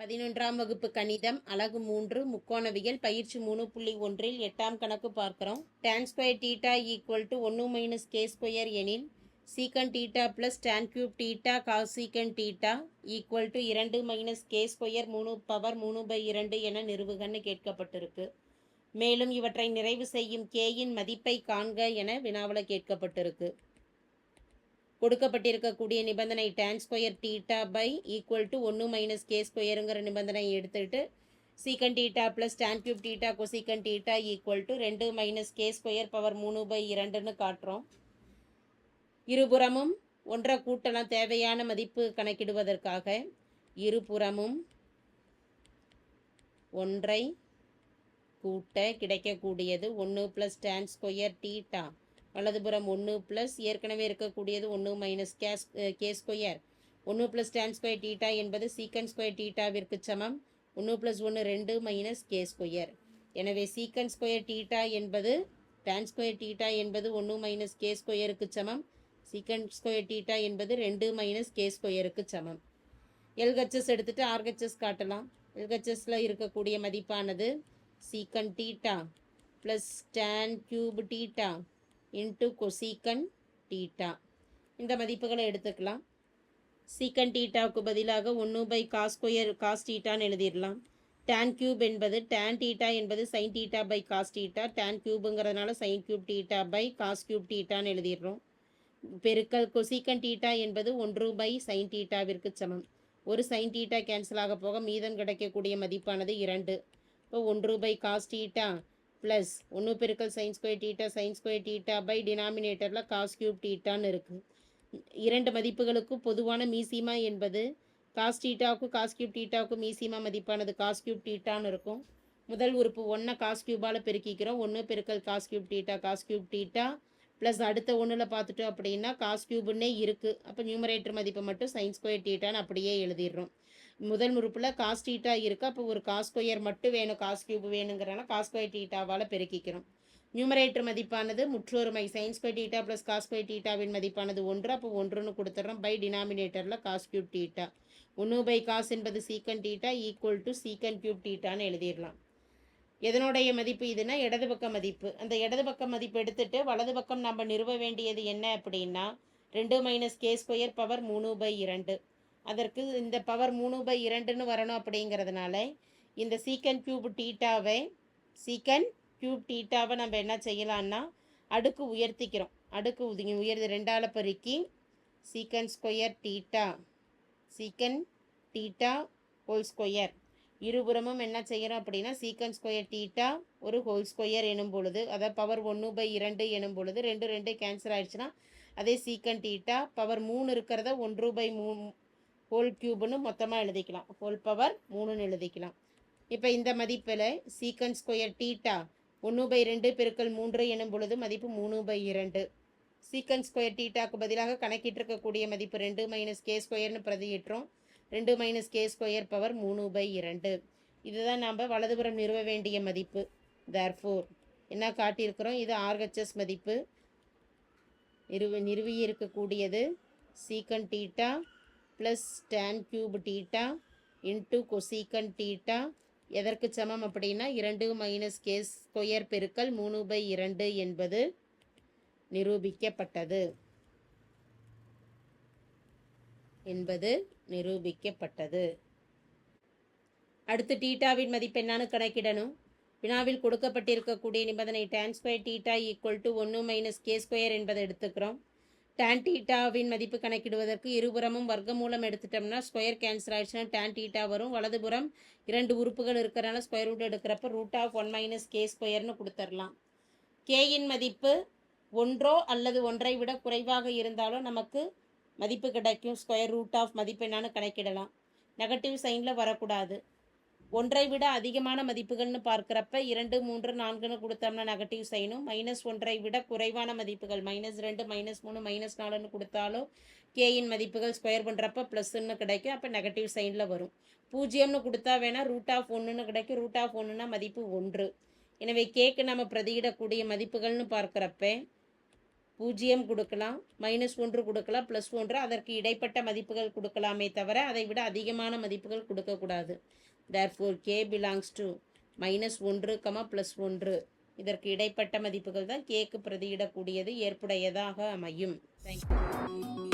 பதினொன்றாம் வகுப்பு கணிதம் அலகு மூன்று முக்கோணவியல் பயிற்சி மூணு புள்ளி ஒன்றில் எட்டாம் கணக்கு பார்க்குறோம். tan square theta equal to ஒன்று மைனஸ் கே ஸ்கொயர் எனில் secant theta plus tan cube theta cosecant theta equal to இரண்டு மைனஸ் கே ஸ்கொயர் மூணு பவர் மூணு பை இரண்டு என நிறுவுகன்னு கேட்கப்பட்டிருக்கு. மேலும் இவற்றை நிறைவு செய்யும் கேயின் மதிப்பை காண்க என வினாவில் கேட்கப்பட்டிருக்கு. கொடுக்கப்பட்டிருக்கக்கூடிய நிபந்தனை tan square theta by equal to ஒன்று மைனஸ் கே ஸ்கொயருங்கிற நிபந்தனை எடுத்துட்டு secant theta plus tan cube theta cosecant theta equal to ரெண்டு மைனஸ் கே ஸ்கொயர் பவர் மூணு பை இரண்டுன்னு காட்டுறோம். இருபுறமும் ஒன்றை கூட்டலாம் தேவையான மதிப்பு கணக்கிடுவதற்காக இருபுறமும் ஒன்றை கூட்ட கிடைக்கக்கூடியது ஒன்று ப்ளஸ் டேன் ஸ்கொயர் டீட்டா வலதுபுறம் ஒன்று ப்ளஸ் ஏற்கனவே இருக்கக்கூடியது ஒன்று மைனஸ் கேஸ் கே ஸ்கொயர் ஒன்று ப்ளஸ் டேன் ஸ்கொயர் டீட்டா என்பது சீக்கன் ஸ்கொயர் டீட்டாவிற்கு சமம். ஒன்று ப்ளஸ் ஒன்று ரெண்டு மைனஸ் கே ஸ்கொயர் எனவே சீக்கன் ஸ்கொயர் டீட்டா என்பது டேன் ஸ்கொயர் டீட்டா என்பது ஒன்று மைனஸ் கே ஸ்கொயருக்கு சமம். சீக்கன் ஸ்கொயர் டீட்டா என்பது ரெண்டு மைனஸ் கே ஸ்கொயருக்கு சமம். எல்ஹெச்எஸ் எடுத்துட்டு ஆர்ஹெச்எஸ் காட்டலாம். எல்ஹெச்எஸில் இருக்கக்கூடிய மதிப்பானது secant theta plus tan cube theta into cosecant theta இந்த மதிப்புகளை எடுத்துக்கலாம். சீக்கன் டீட்டாவுக்கு பதிலாக ஒன்று பை காஸ் ஸ்கொயர் காஸ் டீட்டான்னு எழுதிடலாம். டேன் கியூப் என்பது டேன் டீட்டா என்பது sine theta by cos theta tan கியூபுங்கிறதுனால sine cube theta by cos cube டீட்டான்னு எழுதிடுறோம். பெருக்கல் கொசீக்கன் டீட்டா என்பது ஒன்று பை சைன் டீட்டாவிற்கு சமம். ஒரு சைன் டீட்டா கேன்சல் ஆக போக மீதம் கிடைக்கக்கூடிய மதிப்பானது இரண்டு. இப்போ ஒன்று பை காஸ் டீட்டா ப்ளஸ் ஒன்று பெருக்கல் sine square theta sine square theta by டினாமினேட்டரில் காஸ் கியூப் டீட்டான்னு இருக்குது இரண்டு மதிப்புகளுக்கும் பொதுவான மீசிமா என்பது காஸ் டீட்டாவுக்கும் காஸ் கியூப் டீட்டாவுக்கும் மீசிமா மதிப்பானது காஸ் கியூப் டீட்டான்னு இருக்கும். முதல் உறுப்பு ஒன்றை காஸ் கியூபால் பெருக்கிக்கிறோம். ஒன்று பெருக்கல் cos cube theta cos cube theta plus அடுத்த ஒன்றில் பார்த்துட்டோம் அப்படின்னா காஸ் கியூப்னே இருக்குது அப்போ நியூமரேட்டர் மதிப்பை மட்டும் சைன் ஸ்கொயர் டீட்டான்னு அப்படியே எழுதிடுறோம். முதல் உறுப்பில் காஸ் டீட்டா இருக்குது அப்போ ஒரு காஸ் ஸ்கொயர் மட்டும் வேணும். காஸ் கியூப் வேணுங்கிறனால காஸ் ஸ்கொயர் டீட்டாவால் பெருக்கிக்கிறோம் நியூமரேட்டர் மதிப்பானது முற்றொருமை. Sine square theta plus cos square டீட்டாவின் மதிப்பானது ஒன்று. அப்போ ஒன்றுன்னு கொடுத்துட்றோம். பை டினாமினேட்டரில் காஸ் கியூப் டீட்டா ஒன்று பை காஸ் என்பது secant theta equal to secant cube டீட்டான்னு எழுதிடலாம். எதனுடைய மதிப்பு இதுனா இடது பக்க மதிப்பு. அந்த இடது பக்க மதிப்பு எடுத்துட்டு வலது பக்கம் நம்ம நிறுவ வேண்டியது என்ன அப்படின்னா ரெண்டு மைனஸ் கே ஸ்கொயர் பவர் மூணு பை இரண்டு. அதற்கு இந்த பவர் மூணு பை இரண்டுன்னு வரணும் அப்படிங்கிறதுனால இந்த சீக்கன் கியூப் டீட்டாவை சீக்கன் கியூப் டீட்டாவை நம்ம என்ன செய்யலான்னா அடுக்கு உயர்த்திக்கிறோம். அடுக்கு உதி உயர்ந்து ரெண்டால் பெருக்கி secant square theta secant theta whole square இருபுறமும் என்ன செய்கிறோம் அப்படின்னா சீக்கன் ஸ்கொயர் டீட்டா ஒரு ஹோல் ஸ்கொயர் எனும் பொழுது அதாவது பவர் ஒன்று பை இரண்டு எனும் பொழுது ரெண்டு ரெண்டு கேன்சல் ஆயிடுச்சுன்னா அதே சீக்கன் டீட்டா பவர் மூணு இருக்கிறத ஒன்று பை மூ ஹோல் கியூப்னு மொத்தமாக எழுதிக்கலாம். ஹோல் பவர் மூணுன்னு எழுதிக்கலாம். இப்போ இந்த மதிப்பில் சீக்கன் ஸ்கொயர் டீட்டா ஒன்று பை ரெண்டு பெருக்கல் மூன்று எனும் பொழுது மதிப்பு மூணு பை இரண்டு. சீக்கன் ஸ்கொயர் டீட்டாக்கு பதிலாக கணக்கிட்டிருக்கக்கூடிய மதிப்பு ரெண்டு மைனஸ் கே ஸ்கொயர்னு பிரதியிட்டோம். ரெண்டு மைனஸ் கே ஸ்கொயர் பவர் மூணு பை இரண்டு. இதுதான் நாம் வலதுபுறம் நிறுவ வேண்டிய மதிப்பு. தேர்ஃபோர் என்ன காட்டியிருக்கிறோம்? இது ஆர்ஹெச்எஸ் மதிப்பு. நிறுவ நிறுவி இருக்கக்கூடியது secant theta plus tan cube theta into cosecant theta எதற்கு சமம் அப்படின்னா இரண்டு மைனஸ் கே ஸ்கொயர் பெருக்கல் மூணு பை இரண்டு என்பது நிரூபிக்கப்பட்டது. என்பது நிரூபிக்கப்பட்டது. அடுத்து டீட்டாவின் மதிப்பு என்னன்னு கணக்கிடணும். வினாவில் கொடுக்கப்பட்டிருக்கக்கூடிய நிபந்தனை tan square theta equal to ஒன்று மைனஸ் கே ஸ்கொயர் என்பதை எடுத்துக்கிறோம். டேன் டீட்டாவின் மதிப்பு கணக்கிடுவதற்கு இருபுறமும் வர்க்கமூலம் எடுத்துட்டோம்னா ஸ்கொயர் கேன்சல் ஆயிடுச்சுன்னா டேன் டீட்டா வரும். வலதுபுறம் இரண்டு உறுப்புகள் இருக்கிறனால ஸ்கொயர் ரூட் எடுக்கிறப்ப root of one minus k ஸ்கொயர்னு கொடுத்துடலாம். கேயின் மதிப்பு ஒன்றோ அல்லது ஒன்றை விட குறைவாக இருந்தாலும் நமக்கு மதிப்பு கிடைக்கும். ஸ்கொயர் ரூட் ஆஃப் மதிப்பு என்னான்னு கணக்கிடலாம் நெகட்டிவ் சைனில் வரக்கூடாது. ஒன்றை விட அதிகமான மதிப்புகள்னு பார்க்குறப்ப இரண்டு மூன்று நான்குன்னு கொடுத்தோம்னா நெகட்டிவ் சைனும் மைனஸ் ஒன்றை விட குறைவான மதிப்புகள். மைனஸ் ரெண்டு மைனஸ் மூணு மைனஸ் நாலுன்னு கொடுத்தாலும் கேயின் மதிப்புகள் ஸ்கொயர் பண்ணுறப்ப ப்ளஸ்ன்னு கிடைக்கும். அப்போ நெகட்டிவ் சைனில் வரும். பூஜ்ஜியம்னு கொடுத்தா வேணால் ரூட் ஆஃப் ஒன்றுன்னு கிடைக்கும். ரூட் ஆஃப் ஒன்றுனா மதிப்பு ஒன்று. எனவே கேக்கு நம்ம பிரதியிடக்கூடிய மதிப்புகள்னு பார்க்குறப்ப பூஜ்ஜியம் கொடுக்கலாம் மைனஸ் ஒன்று கொடுக்கலாம் ப்ளஸ் ஒன்று அதற்கு இடைப்பட்ட மதிப்புகள் கொடுக்கலாமே தவிர அதை விட அதிகமான மதிப்புகள் கொடுக்கக்கூடாது. Therefore k belongs to minus ஒன்று கமா ப்ளஸ் ஒன்று. இதற்கு இடைப்பட்ட மதிப்புகள் தான் கேக்கு பிரதியிடக்கூடியது ஏற்புடையதாக அமையும். தேங்க்யூ